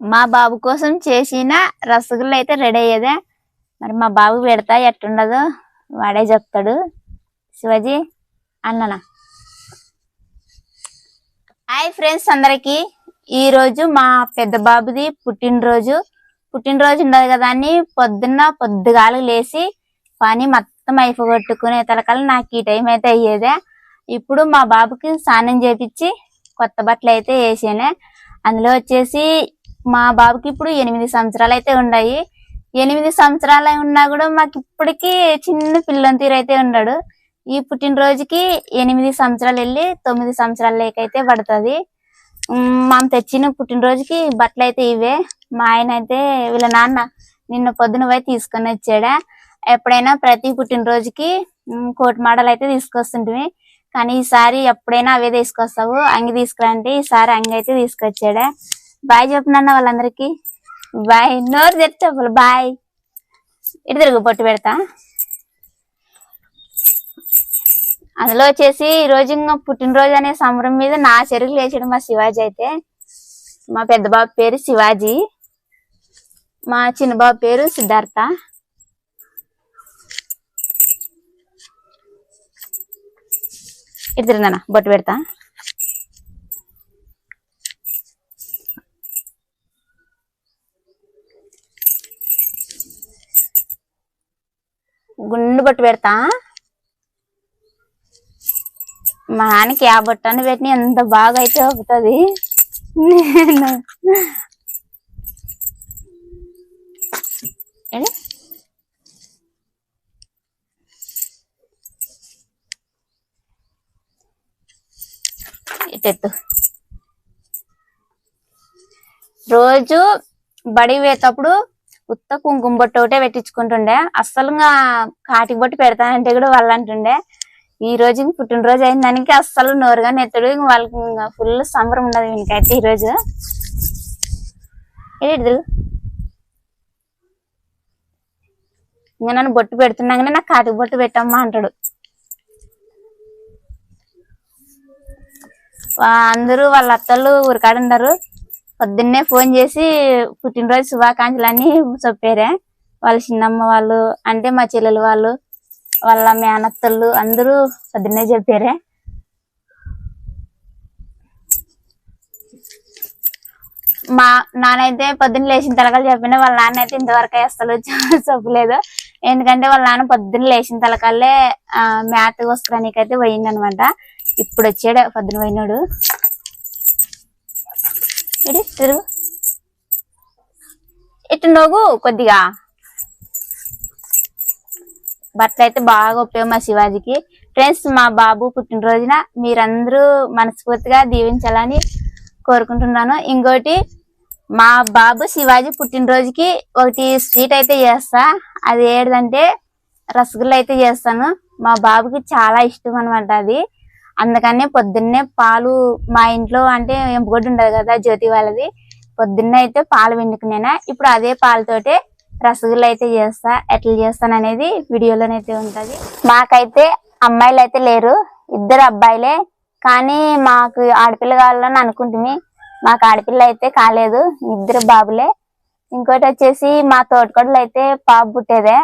మా బాబు కోసం చేసిన రసగుల్లు అయితే రెడీ అయ్యేదే. మరి మా బాబు పెడతా ఎట్టుండదో వాడే చెప్తాడు. శివాజీ అన్ననా? హాయ్ ఫ్రెండ్స్ అందరికీ. ఈరోజు మా పెద్ద బాబుది పుట్టినరోజు. పుట్టినరోజు ఉండదు కదా అని పొద్దున్న పొద్దుగాలు లేచి పని మొత్తం అయిపోగొట్టుకునే తలకాలు నాకు ఈ టైం అయితే అయ్యేదే. ఇప్పుడు మా బాబుకి స్నానం చేపించి కొత్త బట్టలు అయితే వేసానే. అందులో వచ్చేసి మా బాబుకి ఇప్పుడు ఎనిమిది సంవత్సరాలు అయితే ఉన్నాయి ఎనిమిది సంవత్సరాలు ఉన్నా కూడా మాకు ఇప్పటికీ చిన్న పిల్లని తీరు అయితే ఉన్నాడు ఈ పుట్టినరోజుకి ఎనిమిది సంవత్సరాలు వెళ్ళి తొమ్మిది సంవత్సరాల లేకైతే పడుతుంది. మనం తెచ్చిన పుట్టినరోజుకి బట్టలు అయితే ఇవే. మా ఆయన అయితే వీళ్ళ నాన్న నిన్న పొద్దున పోయి తీసుకొని వచ్చాడా. ఎప్పుడైనా ప్రతి పుట్టినరోజుకి కోటి కోట్ మోడల్ అయితే తీసుకొస్తుంటివి కానీ ఈసారి ఎప్పుడైనా అవే తీసుకొస్తావు. అంగి తీసుకురంటే ఈసారి అంగి అయితే తీసుకొచ్చాడా. బాయ్ చెప్తున్నా వాళ్ళందరికి. బాయ్ నోరు తెరిచి బాయ్. ఇటు తిరుగు పొట్టు పెడతా. అందులో వచ్చేసి ఈ రోజు ఇంకా పుట్టినరోజు అనే సంబరం మీద నా చెరుకు లేచాడు మా శివాజీ అయితే. మా పెద్ద బాబు పేరు శివాజీ. మా చిన్న బాబు పేరు సిద్ధార్థ. ఇటు తిరుగునా బొట్టు పెడతా. గుండు బొట్టు పెడతా. మా నాన్నకి ఆ బొట్టని పెట్టిన ఎంత బాగా అయితే అవుతుంది. నేను ఇటెత్తు. రోజు బడి పోయేటప్పుడు ఉత్త కుంకుమ బొట్టు ఒకటే పెట్టించుకుంటుండే. అస్సలు ఇంకా కాటికి బొట్టు పెడతానంటే కూడా వాళ్ళు అంటుండే. ఈ రోజు పుట్టినరోజు అయిన దానికి అస్సలు నోరుగా నెత్తడు. వాళ్ళకి ఫుల్ సంబరం ఉండదు ఇంకైతే ఈ రోజు. ఏడు ఇంకా నన్ను బొట్టు పెడుతున్నాగానే నాకు కాటికి బొట్టు పెట్టమ్మా అంటాడు. అందరూ వాళ్ళ అత్తలు ఊరికాడ పొద్దున్నే ఫోన్ చేసి పుట్టినరోజు శుభాకాంక్షలు అని చెప్పారే. వాళ్ళ చిన్నమ్మ వాళ్ళు అంటే మా చెల్లెలు వాళ్ళు వాళ్ళ మేనత్తలు అందరూ పొద్దున్నే చెప్పారే. మా నాన్నైతే పొద్దున్న లేచిన తలకాలు చెప్పిన వాళ్ళ నాన్న అయితే ఇంతవరకు అసలు చెప్పలేదు. ఎందుకంటే వాళ్ళ నాన్న పొద్దున్న లేచిన తలకాలే ఆ, మేత వస్త్రానికి అయితే పోయిందనమాట ఇప్పుడు వచ్చాడు పొద్దున పోయినాడు. ఇటు తిరుగు ఇటు నోగు కొద్దిగా. బట్టలు అయితే బాగా ఉపయోగం మా శివాజీకి. ఫ్రెండ్స్ మా బాబు పుట్టినరోజున మీరందరూ మనస్ఫూర్తిగా దీవించాలని కోరుకుంటున్నాను. ఇంకోటి మా బాబు శివాజీ పుట్టినరోజుకి ఒకటి స్వీట్ అయితే చేస్తా. అది ఏంటంటే రసగుల్లా అయితే చేస్తాను. మా బాబుకి చాలా ఇష్టం అనమాట అది. అందుకనే పొద్దున్నే పాలు మా ఇంట్లో అంటే ఎంపుగొడ్డు ఉండదు కదా జ్యోతి వాళ్ళది పొద్దున్నే అయితే పాలు పిండుకునేనా. ఇప్పుడు అదే పాలతోటే రసగుల్లు అయితే చేస్తా ఎట్లా చేస్తాను అనేది వీడియోలోనైతే ఉంటుంది. మాకైతే అమ్మాయిలు అయితే లేరు ఇద్దరు అబ్బాయిలే కానీ మాకు ఆడపిల్ల కావాలని అనుకుంటుంది మాకు ఆడపిల్ల అయితే కాలేదు ఇద్దరు బాబులే. ఇంకోటి వచ్చేసి మా తోటకొడలు అయితే పాప పుట్టేదే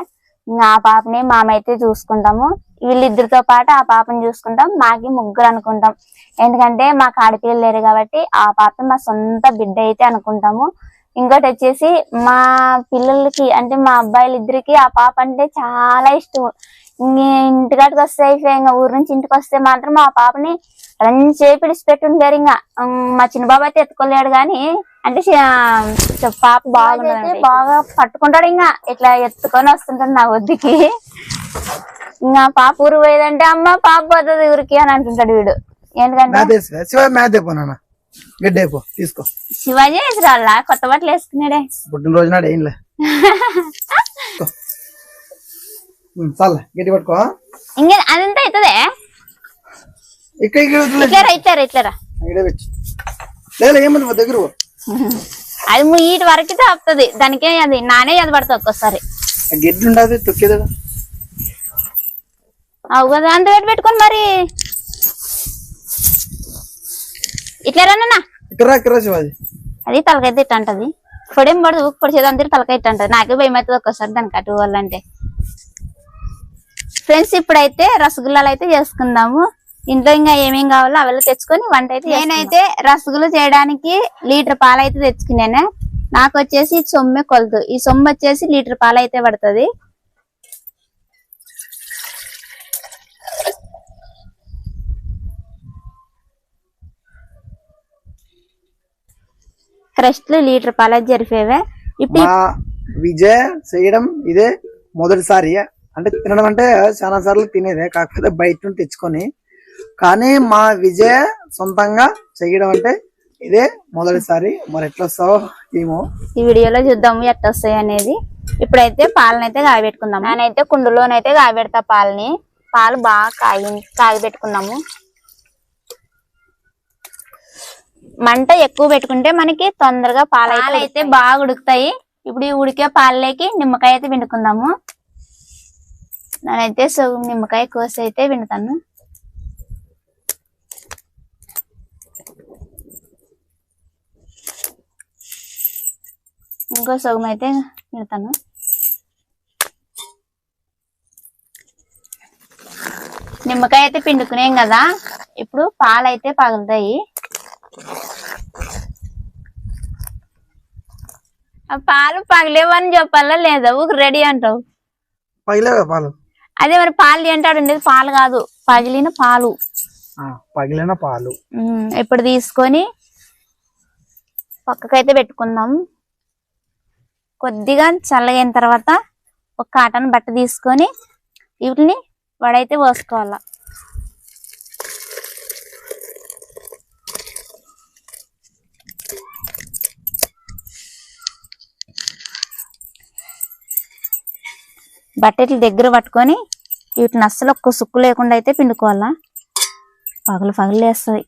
ఆ పాపని మామైతే చూసుకుంటాము. వీళ్ళిద్దరితో పాటు ఆ పాపని చూసుకుంటాం మాకి ముగ్గురు అనుకుంటాం. ఎందుకంటే మాకు ఆడపిల్లలు లేరు కాబట్టి ఆ పాప మా సొంత బిడ్డ అయితే అనుకుంటాము. ఇంకోటి వచ్చేసి మా పిల్లలకి అంటే మా అబ్బాయిలు ఇద్దరికి ఆ పాప అంటే చాలా ఇష్టం ఇంక ఇంటికాడికి వస్తే అయిపోయి ఇంకా ఊరు నుంచి ఇంటికి వస్తే మాత్రం ఆ పాపని రన్ చేపి పెట్టుంటారు ఇంకా. మా చిన్న బాబు అయితే ఎత్తుకోలేడు కానీ అంటే పాప బాగుంటుంది బాగా పట్టుకుంటాడు ఇంకా. ఇట్లా ఎత్తుకొని వస్తుంటాడు నా వద్దుకి. ఇంకా పాప ఊరు పోయేదంటే అమ్మ పాప పోతుంది ఊరికి అని అంటుంటాడు వీడు. ఎందుకంటే మ్యాథ్ మ్యాథ్ గడ్డి అయిపో తీసుకో. శివాజీ వేసిరాళ్ళ? కొత్త బట్టలు వేసుకున్నాడే పుట్టినరోజు నాడు చాలే గట్టి పట్టుకో. ఇంకా అదంతా అవుతుందే? ఇక్కడ ఇక్కడ వదిలే. ఇట్లరా ఇట్లరా ఇట్లరా ఈడ పెట్టు. లేదు ఏమన్నా మా దగ్గర పో. అది ఇటు వరకు ఆపుతుంది దానికే అది నానే అది పడుతుంది ఒక్కోసారి. గడ్డి ఉండదు తొక్కేదా అవు కదా అంత పెట్టి పెట్టుకొని మరి? ఇట్లా రన్నా ఇక్కడ ఇక్కడ శివాజీ. అది తలకైతే ఇట్ట అంటది. పొడేం పడదు పొడి చేద్దాం తలకాయ ఇట్టు అంటారు నాకే భయం అవుతుంది ఒక్కసారి దానికి అటు వాళ్ళంటే ఫ్రెండ్స్ ఇప్పుడైతే రసగుల్లాలు అయితే చేసుకుందాము. ఇంట్లో ఇంకా ఏమేం కావాలో అవి తెచ్చుకొని వంట అయితే నేనైతే రసగుల్లా చేయడానికి లీటర్ పాలు అయితే తెచ్చుకున్నాను. నాకు వచ్చేసి ఈ సొమ్మె కొలదు. ఈ సొమ్ము వచ్చేసి లీటర్ పాలు అయితే పడుతుంది. క్రస్ట్లు లీటర్ పాలు అయితే జరిపేవే ఇప్పుడు విజయ్ చేయడం ఇదే మొదటిసారి. అంటే తినడం అంటే చాలా సార్లు తినేదే కాకపోతే బయట నుండి తెచ్చుకొని. కానీ మా విజయ్ సొంతంగా చేయడం అంటే ఇదే మొదటిసారి. మరి ఎట్లా వస్తావో ఏమో. ఈ వీడియోలో చూద్దాము ఎట్ట వస్తాయి అనేది. ఇప్పుడైతే పాలను అయితే కాగబెట్టుకుందాం నేనైతే కుండలోనైతే కాగబెడతా పాలని. పాలు బాగా కాగి కాగబెట్టుకుందాము మంట ఎక్కువ పెట్టుకుంటే మనకి తొందరగా పాలు అయితే బాగా ఉడుకుతాయి ఇప్పుడు ఈ ఉడికే పాలలోకి నిమ్మకాయ అయితే పిండుకుందాము. నేనైతే సగం నిమ్మకాయ కోసి అయితే పిండుతాను. ఇంకో సగం అయితే పెడతాను. నిమ్మకాయ అయితే పిండుకునేం కదా ఇప్పుడు పాలు అయితే పగులుతాయి. పాలు పగలేవని చెప్పాలా లేదా? ఊరికి రెడీ అంటావు. పగిలేవా పాలు? అదే మరి పాలు అంటాడు ఉండేది పాలు కాదు పగిలిన పాలు. పగిలిన పాలు. ఇప్పుడు తీసుకొని పక్కకైతే పెట్టుకుందాం. కొద్దిగా చల్లగైన తర్వాత ఒక కాటన్ బట్ట తీసుకొని వీటిని వడైతే పోసుకోవాల. బట్టలు దగ్గర పట్టుకొని వీటిని అస్సలు ఒక్క సుక్కు లేకుండా అయితే పిండుకోవాలా? పగలు పగలేస్తుంది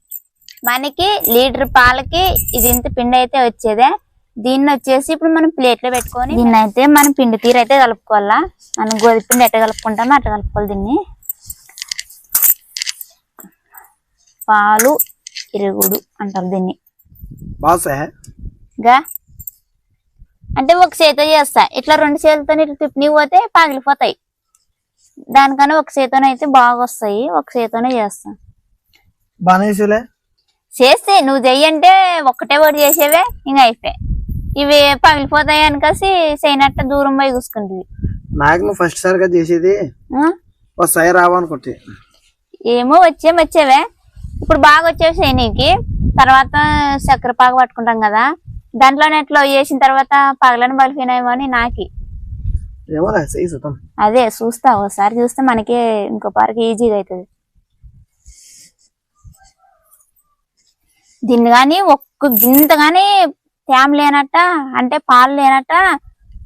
మనకి లీటర్ పాలకి ఇది ఇంత పిండి అయితే వచ్చేదే. దీన్ని వచ్చేసి ఇప్పుడు మనం ప్లేట్లో పెట్టుకొని దీన్ని అయితే మనం పిండి తీరు అయితే కలుపుకోవాలా? మనం గోధుమ పిండి ఎట్ట కలుపుకుంటామో అట్ట కలుపుకోవాలి దీన్ని. పాలు ఇరుగుడు అంటారు దీన్ని. గా అంటే ఒక చేతితో చేస్తా. ఇట్లా రెండు చేతులతో ఇట్లా తిప్పని పోతే పగిలిపోతాయి. దానికన్నా ఒక చేతితోనే అయితే బాగా వస్తాయి ఒక చేతితోనే చేస్తా. చేసేలే? చేస్తే నువ్వు చెయ్యంటే ఒక్కటే ఒకటి చేసేవే ఇంకా అయిపోయి. ఇవి పగిలిపోతాయి అనుకసి చేయనట్టు దూరం పోయి చూసుకుంటుంది నాకు నువ్వు ఫస్ట్ సారిగా చేసేది? వస్తాయి రావా అనుకుంటే ఏమో వచ్చే వచ్చేవే. ఇప్పుడు బాగా వచ్చేవి చేయనీకి తర్వాత చక్కెర పాకు పట్టుకుంటాం కదా. దాంట్లో నెట్లో వేసిన తర్వాత పగలని పలిపోయినాయేమో అని నాకి. అదే చూస్తా ఒకసారి చూస్తే మనకి ఇంకో పార్కి ఈజీగా అవుతుంది దీన్ని కానీ ఒక్క గింత కానీ తేమ లేనట్ట అంటే పాలు లేనట్ట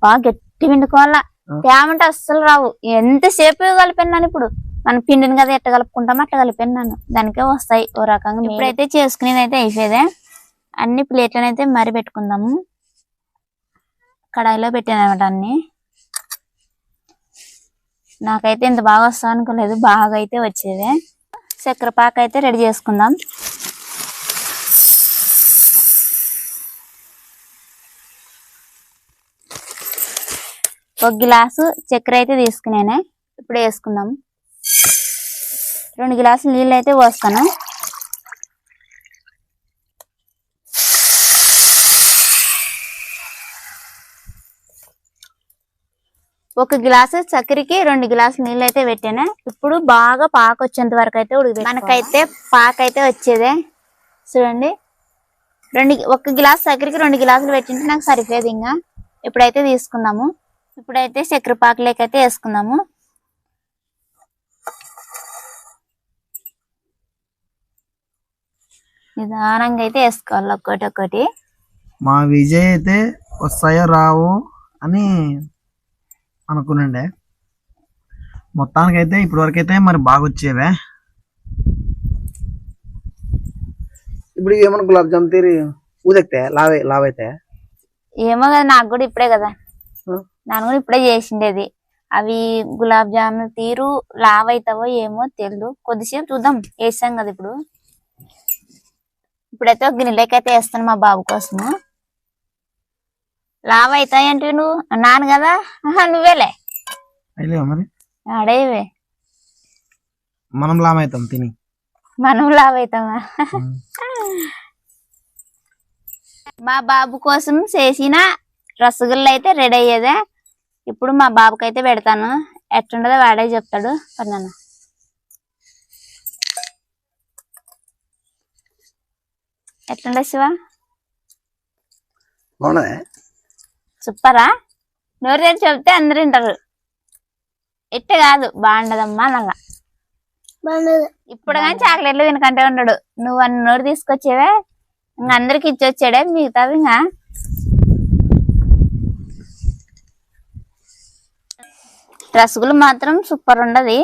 బాగా గట్టి పిండుకోవాలా. తేమ అంటే అస్సలు రావు. ఎంతసేపు కలిపాను ఇప్పుడు? మనం పిండిని కదా ఎట్ట కలుపుకుంటామో అట్లా కలిపాను దానికే వస్తాయి ఓ రకంగా ఇప్పుడైతే చేసుకునేది అయితే అయిపోయేదే. అన్ని ప్లేట్లను అయితే మరి పెట్టుకుందాము. కడాయిలో పెట్టాను అనమాట అన్ని. నాకైతే ఇంత బాగా వస్తా అనుకోలేదు బాగా అయితే వచ్చేదే. చక్కెర పాక అయితే రెడీ చేసుకుందాం. ఒక గ్లాసు చక్కెర అయితే తీసుకునేనే ఇప్పుడు వేసుకుందాం. రెండు గ్లాసులు నీళ్ళు అయితే పోస్తాను. ఒక గ్లాసు చక్కెరకి రెండు గ్లాసులు నీళ్ళు అయితే పెట్టాను. ఇప్పుడు బాగా పాకు వచ్చేంత వరకు అయితే ఉడికి మనకైతే పాకు అయితే వచ్చేదే. చూడండి. రెండు ఒక గ్లాస్ చక్కెరకి రెండు గ్లాసులు పెట్టింటే నాకు సరిపోయేది ఇంకా. ఇప్పుడైతే తీసుకుందాము. ఇప్పుడైతే చక్కెర పాకులోకి అయితే వేసుకుందాము. నిదానంగా అయితే వేసుకోవాలి ఒక్కటి ఒక్కటి. మా విజయ్ అయితే వస్తాయో రావు అని అనుకునండే. మొత్తానికైతే ఇప్పటి వరకు అయితే మరి బాగా వచ్చేవే ఇప్పుడు ఏమన్నా గులాబ్ జామ్ తీరి ఊదెక్తే లావే లావైతే ఏమో కదా నాకు కూడా ఇప్పుడే కదా. ನಾನು కూడా ఇప్పుడే చేసిండేది. అవి గులాబ్ జామున్ తీరు లావ్ అవుతావో ఏమో తెలియదు కొద్దిసేపు చూద్దాం. వేసాం కదా ఇప్పుడు. ఇప్పుడైతే ఒక గిన్నెలోకి అయితే వేస్తాను మా బాబు కోసము. లావ్ అవుతాయంటే నువ్వు? నాను కదా? నువ్వేలే. అయ్యలేవా మరి? అడేవే మనం లామవుతాం తిని. మనం లావ్ అవుతామా మా బాబు కోసం చేసిన రసగుల్లు అయితే రెడీ అయ్యేదే. ఇప్పుడు మా బాబుకి అయితే పెడతాను. ఎట్లుండదో వాడే చెప్తాడు. పన్నాను ఎట్లుండే శివ? బాగున్నదే సూపరా నోరు తెరిచి చెప్తే అందరు వింటారు. ఎట్ట కాదు బాగుండదమ్మా నల్ల ఇప్పుడు కానీ చాక్లెట్లు తినకంటే ఉన్నాడు నువ్వు అన్ని నోరు తీసుకొచ్చేవే ఇంక అందరికి ఇచ్చొచ్చాడే మిగతావి ఇంకా. రసగులు మాత్రం సూపర్ ఉండదు.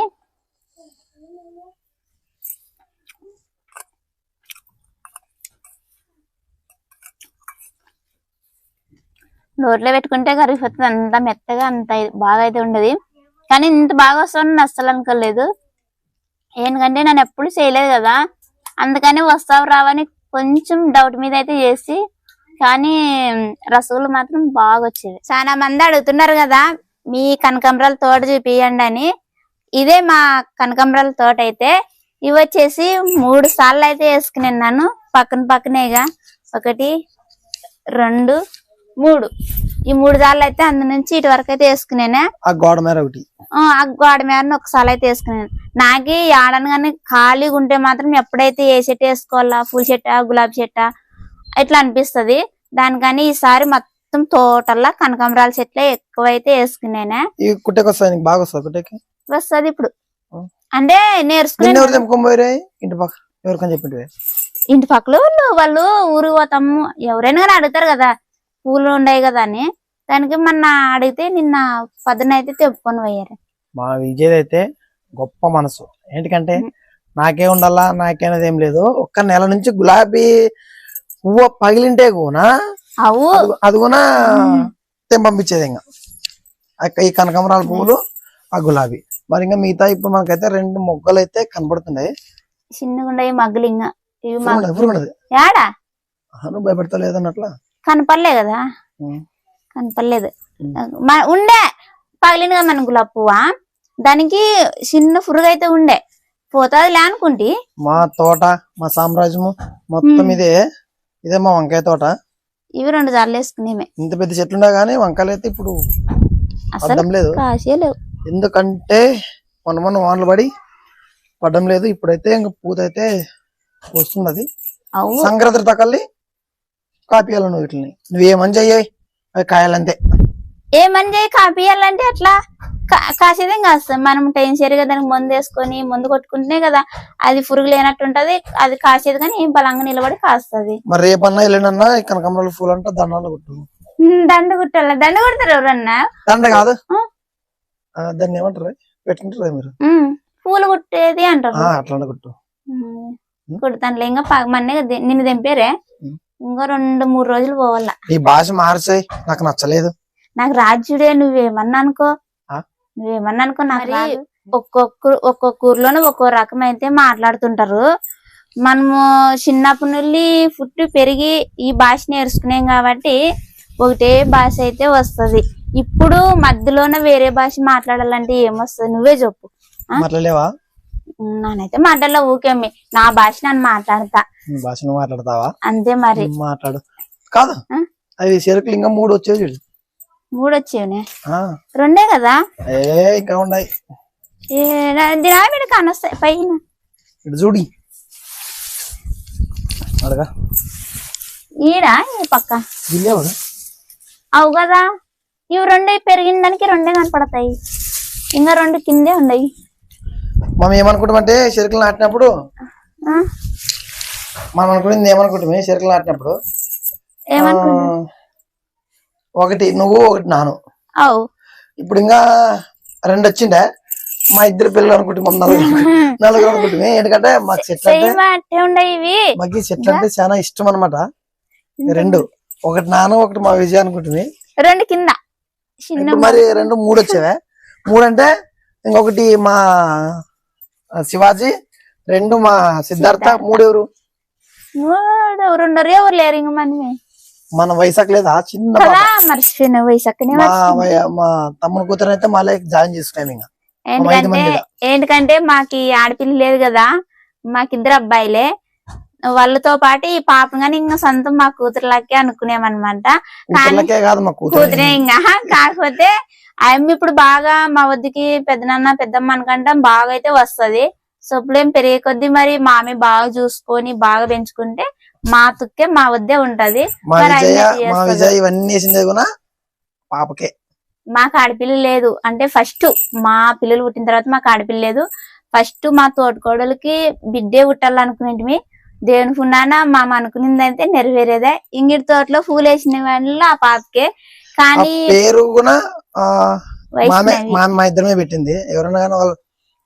నోట్లో పెట్టుకుంటే కరిగిపోతుంది. అంత మెత్తగా అంత బాగా అయితే ఉండదు. కానీ ఇంత బాగా వస్తుందని అస్సలు అనుకోలేదు. ఎందుకంటే నేను ఎప్పుడు చేయలేదు కదా. అందుకని వస్తావు రావని కొంచెం డౌట్ మీద అయితే చేసి కానీ రసగులు మాత్రం బాగా వచ్చేవి. చాలా మంది అడుగుతున్నారు కదా మీ కనకాంబరాల తోట చూపియండి అని. ఇదే మా కనకాంబరాల తోట అయితే. ఇవి వచ్చేసి మూడు సార్లు అయితే వేసుకున్నాను పక్కన పక్కనేగా. ఒకటి రెండు మూడు. ఈ మూడు సార్లు అయితే అందు నుంచి ఇటు వరకు అయితే వేసుకునేనా? ఆ గోడ మీద ఒకటి. ఆ గోడ మీద ఒకసారి అయితే వేసుకున్నాను నాకి ఆడను కానీ ఖాళీగా ఉంటే మాత్రం ఎప్పుడైతే ఏ చెట్టు వేసుకోవాలా పూల చెట్ట గులాబీ చెట్ట ఇట్లా అనిపిస్తది? దానికని ఈసారి మొత్తం తోటల్లా కనకాంబరాల చెట్లే ఎక్కువైతే వేసుకున్నానే ఈ కుట్టెకి వస్తుంది బాగా వస్తుంది కుట్టెకి? వస్తది ఇప్పుడు. అంటే నేర్చుకునే ఇంటి పక్క ఎవరికని చెప్పింటివే ఇంటి పక్కల వాళ్ళు వాళ్ళు ఊరికి పోతాము. ఎవరైనా కానీ అడుగుతారు కదా. పూలు ఉండయి కదా అని దానికి మొన్న అడిగితే నిన్న పొద్దున అయితే తెప్పుకొని పోయారు. మా విజయ్ అయితే గొప్ప మనసు. ఏంటికంటే నాకే ఉండాలా నాకేనది ఏం లేదు. ఒక్క నెల నుంచి గులాబీ పువ్వు పగిలింటే కూడా అవు. అది- కూడా తెంపంపించేది ఇంకా. ఈ కనకాంబరాల పువ్వులు ఆ గులాబీ. మరి ఇంకా మిగతా ఇప్పుడు మనకైతే రెండు మొగ్గలు అయితే కనపడుతున్నాయి చిన్నగా మగ్గులు. ఇంకా భయపడతా లేదన్నట్లా కనపడలే కదా. కనపడలేదు. ఉండే. పగిలింది కదా మన గులాబీ పువ్వా? దానికి చిన్న పురుగు అయితే ఉండే పోతాదిలే అనుకుంటి. మా తోట మా సామ్రాజ్యము మొత్తం. ఇదే. ఇదే మా వంకాయ తోట. ఇవి రెండు సార్లు వేసుకునేమే ఇంత పెద్ద చెట్లు ఉన్నా గానీ వంకాయలు అయితే ఇప్పుడు అర్థం లేదు. ఎందుకంటే మొన్న మొన్న వానలు పడి పడడం లేదు. ఇప్పుడైతే ఇంకా పూత అయితే వస్తున్నది సంక్రాంతి తకల్లి కాపీయాలి నువ్వు వీటిని నువ్వేమని చెయ్యాయి అవి కాయాలంతే. ఏమని చేయి కాపీయాలంటే అట్లా కాసేదేం కాస్తాం మనం టైంసరిగా దానికి మందు వేసుకొని మందు కొట్టుకుంటేనే కదా అది పురుగు లేనట్టు ఉంటది అది కాసేది కానీ బలంగా నిలబడి కాస్తది. మరి రేపన్నా ఎల్లుండన్నా ఈ కనకాంబరాల పూలు అంటే దండాలు కొట్టు. దండ కుట్టాల? దండ కొడతారు ఎవరన్నా? దండ కాదు. దాన్ని ఏమంటారు? పెట్టుకుంటారా మీరు? పూలు కుట్టేది అంటారు. అట్లా కొట్టు. ఉమ్, కుడతానులే. ఇంకా మొన్నే నిన్ను దింపారే. ఉమ్. ఇంకా రెండు మూడు రోజులు పోవాల. ఈ భాష మార్చాయి నాకు నచ్చలేదు. నాకు రాజుడే నువ్వేమన్నా అనుకో? నువ్వేమన్నా అనుకో నాకు. ఒక్కొక్క ఒక్కొక్క ఊర్లోనే ఒక్కో రకం అయితే మాట్లాడుతుంటారు. మనము చిన్నప్పటి నుండి పుట్టి పెరిగి ఈ భాష నేర్చుకున్నాం కాబట్టి ఒకటే భాష అయితే వస్తది. ఇప్పుడు మధ్యలోనే వేరే భాష మాట్లాడాలంటే ఏమొస్తుంది? నువ్వే చెప్పు? మాట్లాడలేవా? నానైతే మాటల్లో ఊకేమి నా భాష నన్ను మాట్లాడతా. భాష మాట్లాడతావా? అంతే మరి. మాట్లాడు. కాదు? అవి చెరుకులు ఇంకా మూడు వచ్చేది చూడు. మూడు వచ్చేవనే ఆ, రెండే కదా? ఏ ఇంకా ఉన్నాయి. కానొస్తాయి. పైన. ఇటు చూడి. అడగా. ఈడ ఈ పక్క? అవు కదా. ఇవి రెండే పెరిగిన దానికి రెండే కనపడతాయి. ఇంకా రెండు కిందే ఉన్నాయి. మనం ఏమనుకుంటామంటే చెరుకులు నాటినప్పుడు? మనం అనుకునేది ఏమనుకుంటామే చెరుకులు నాటినప్పుడు ఒకటి నువ్వు ఒకటి నాను. ఇప్పుడు ఇంకా రెండు వచ్చిండే? మా ఇద్దరు పిల్లలు అనుకుంటున్నాం నలుగురు నలుగురు ఎందుకంటే మాకు చెట్లు అంటే మాకు చెట్లు అంటే చాలా ఇష్టం అనమాట రెండు. ఒకటి నాను ఒకటి మా విజయ అనుకుంటుంది. రెండు కింద. మరి రెండు మూడు వచ్చావే? మూడు అంటే ఇంకొకటి మా శివాజీ రెండు మా సిద్ధార్థ మూడు ఎవరు లేరు ఇంక మనమే మన వైశాఖ లేదా? చిన్న వయసక్కనే మా తమ్ముని కూతురు అయితే మళ్ళీ జాయిన్ చేసుకున్నాం ఇంకా. మందిగా. ఏంటంటే మాకి ఆడపిల్ల లేదు కదా. మాకిద్దరు అబ్బాయిలే. వాళ్ళతో పాటు ఈ పాప గాని ఇంకా సొంతం మా కూతురులకే అనుకునేమన్నమాట మా కూతురు. ఇంకా కాకపోతే ఆయమ్మ ఇప్పుడు బాగా మా వద్దకి పెద్దనాన్న పెద్దమ్మ అనుకుంటా బాగా అయితే వస్తది. సొప్పులేం పెరిగే కొద్దీ మరి మామి బాగా చూసుకొని బాగా పెంచుకుంటే మా తుక్కే మా వద్దే ఉంటది. పాపకే. మాకు ఆడపిల్ల లేదు. అంటే ఫస్ట్ మా పిల్లలు పుట్టిన తర్వాత మాకు ఆడపిల్ల లేదు. ఫస్ట్ మా తోటకోడలకి బిడ్డే పుట్టాలనుకునేటివి దేవుని పున్నాన? మా అనుకునేది అయితే నెరవేరేదే? ఇంగిడి తోటలో పూలు వేసిన వాళ్ళ ఆ పాపకే. కానీ పేరు కూడా మామే మా ఇద్దరమే పెట్టింది. ఎవరైనా కానీ వాళ్ళ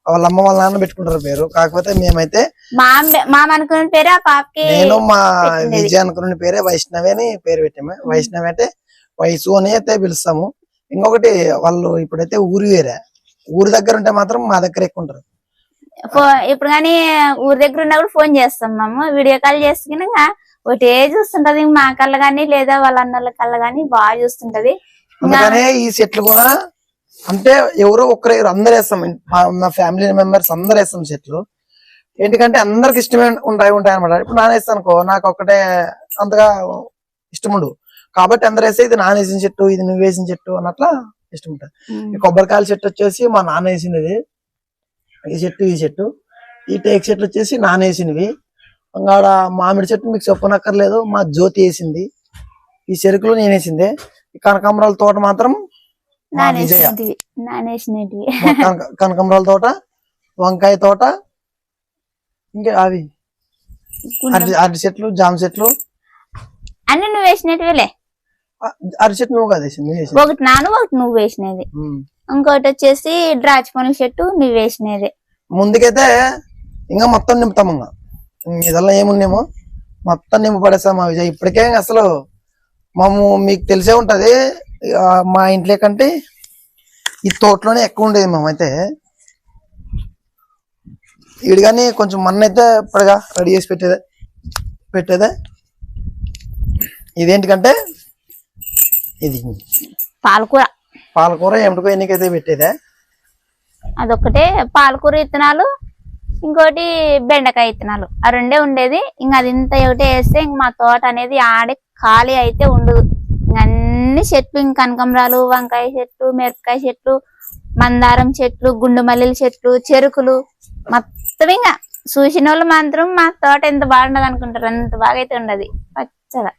వాళ్ళ అమ్మ వాళ్ళ నాన్న పెట్టుకుంటారు పేరు. కాకపోతే మేమైతే మా అమ్మ- మా అనుకునే పేరు ఆ పాపకి నేను మా. విజయ్ అనుకున్న పేరే వైష్ణవి అని పేరు పెట్టాము. వైష్ణవి అంటే వయసు అని అయితే పిలుస్తాము. ఇంకొకటి వాళ్ళు ఇప్పుడైతే ఊరి వేరే. ఊరి దగ్గర ఉంటే మాత్రం మా దగ్గర ఎక్కువ ఉంటారు. ఇప్పుడు కానీ ఊరి దగ్గర ఉన్నా కూడా ఫోన్ చేస్తాం మేము. వీడియో కాల్ చేసుకుని ఒకటే చూస్తుంటది. మా కళ్ళ గాని లేదా వాళ్ళ అన్నల కళ్ళ గాని బాగా చూస్తుంటది. అందుకనే ఈ సెట్లు కూడా అంటే ఎవరో ఎవరు అందరు వేస్తాం. మా- ఫ్యామిలీ మెంబర్స్ అందరు వేస్తాం సెట్లు. ఎందుకంటే అందరికి ఇష్టమే ఉంటాయి ఉంటాయి అనమాట ఇప్పుడు నాన్న వేస్తాను అనుకో నాకు ఒక్కటే అంతగా ఇష్టం ఉండదు. కాబట్టి అందరు వేస్తే ఇది నాన్న వేసిన చెట్టు ఇది నువ్వు వేసిన చెట్టు అన్నట్లా ఇష్టం ఉంటుంది కొబ్బరికాయల చెట్టు వచ్చేసి మా నాన్న వేసినది. ఈ చెట్టు ఈ చెట్టు. ఈ టేక్ చెట్లు వచ్చేసి నాన్న వేసినవి అంగాడ మామిడి చెట్టు మీకు చెప్పనక్కర్లేదు మా జ్యోతి వేసింది. ఈ చెరుకులు నేను వేసింది ఈ కనకాంబరాల తోట మాత్రం మా విజయ. కనక- కనకాంబరాల తోట వంకాయ తోట ఇంకా అవి. అరటి అరటి చెట్లు జామ చెట్లు. అన్ని నువ్వు వేసినటివిలే అ- అరటి చెట్టు నువ్వు కదా వేసింది. ఒకటి నాను ఒకటి నువ్వు వేసినది. ఉమ్. ఇంకోటి వచ్చేసి ద్రాక్ష పనుల చెట్టు నువ్వు వేసినది. ముందుకైతే ఇంకా మొత్తం నింపుతాం ఇంకా. ఇదల్లా ఏమున్నామో మొత్తం నింపు పడేస్తాం మా విజయ్. ఇప్పటికే అసలు మేము మీకు తెలిసే ఉంటది మా ఇంట్లో కంటే ఈ తోటలోనే ఎక్కువ ఉండేది మేమైతే ఈడు కానీ కొంచెం మన్న అయితే ఇప్పటిగా రెడీ చేసి పెట్టేదే పెట్టేదే. ఇదేంటికంటే ఇది. పాలకూర. పాలకూర ఎండుకో ఎన్నికైతే పెట్టేదా? అదొక్కటే పాలకూర విత్తనాలు ఇంకోటి బెండకాయ విత్తనాలు ఆ రెండే ఉండేది. ఇంకా అది ఇంత ఒకటే వేస్తే ఇంక మా తోట అనేది ఆడే ఖాళీ అయితే ఉండదు. ఇంక అన్ని చెట్లు ఇంక కనకమరాలు వంకాయ చెట్లు మిరపకాయ చెట్లు మందారం చెట్లు గుండు మల్లెల చెట్లు చెరుకులు మొత్తం ఇంకా చూసిన వాళ్ళు మాత్రం మా తోట ఎంత బాగుండదు అనుకుంటారు. అంత బాగా అయితే ఉండదు. పచ్చగా.